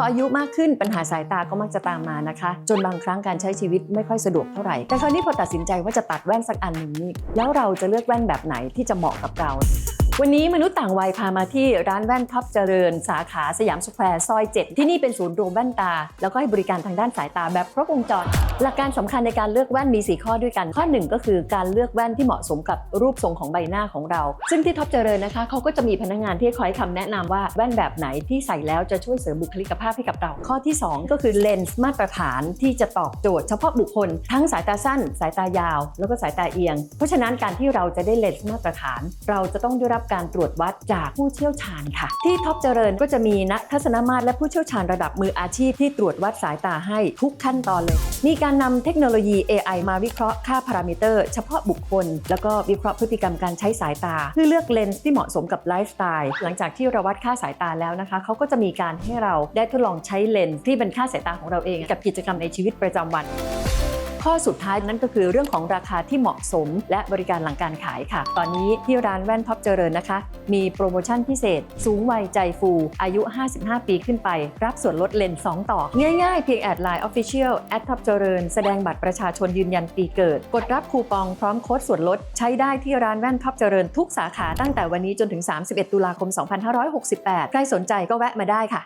พออายุมากขึ้นปัญหาสายตาก็มักจะตามมานะคะ จนบางครั้งการใช้ชีวิตไม่ค่อยสะดวกเท่าไหร่ แต่คราวนี้พอตัดสินใจว่าจะตัดแว่นสักอันหนึ่งนี่แล้วเราจะเลือกแว่นแบบไหนที่จะเหมาะกับเราวันนี้มนุษย์ต่างวัยพามาที่ร้านแว่นท็อปเจริญ สาขาสยามสแควร์ซอย 7 ที่นี่เป็นศูนย์รวมแว่นตา แล้วก็ให้บริการทางด้านสายตาแบบครบวงจร หลักการสำคัญในการเลือกแว่นมี 4 ข้อด้วยกัน ข้อ 1 ก็คือการเลือกแว่นที่เหมาะสมกับรูปทรงของใบหน้าของเรา ซึ่งที่ท็อปเจริญนะคะเขาก็จะมีพนักงานที่คอยคำแนะนำว่าแว่นแบบไหนที่ใส่แล้วจะช่วยเสริมบุคลิกภาพให้กับเรา ข้อที่ 2 ก็คือเลนส์มาตรฐานที่จะตอบโจทย์เฉพาะบุคคล ทั้งสายตาสั้น สายตายาว แล้วก็สายตาเอียง เพราะฉะนั้นการที่เราจะได้เลนส์มาตรฐาน เราจะต้องได้รับการตรวจวัดจากผู้เชี่ยวชาญค่ะ ที่ท็อปเจริญก็จะมีนักทัศนมาตรและผู้เชี่ยวชาญระดับมืออาชีพที่ตรวจวัดสายตาให้ทุกขั้นตอนเลยมีการการนำเทคโนโลยี AI มาวิเคราะห์ค่าพารามิเตอร์ เฉพาะบุคคล แล้วก็วิเคราะห์พฤติกรรมการใช้สายตา เพื่อเลือกเลนส์ที่เหมาะสมกับไลฟ์สไตล์หลังจากที่เราวัดค่าสายตาแล้วนะคะเขาก็จะมีการให้เราได้ทดลองใช้เลนส์ที่เป็นค่าสายตาของเราเอง กับกิจกรรมในชีวิตประจำวัน ข้อสุดท้ายนั่นก็คือเรื่องของราคาที่เหมาะสม และบริการหลังการขายค่ะ ตอนนี้ที่ร้านแว่นท็อปเจริญนะคะ มีโปรโมชั่นพิเศษ สูงวัยใจฟู อายุ 55 ปีขึ้นไป รับส่วนลดเลนส์2ต่อ ง่ายๆ เพียงแอดไลน์ Official แอดท็อปเจริญแสดงบัตรประชาชนยืนยันปีเกิด กดรับคูปองพร้อมโค้ดส่วนลด ใช้ได้ที่ร้านแว่นท็อปเจริญทุกสาขาตั้งแต่วันนี้จนถึง 31 ตุลาคม 2568 ใครสนใจก็แวะมาได้ค่ะ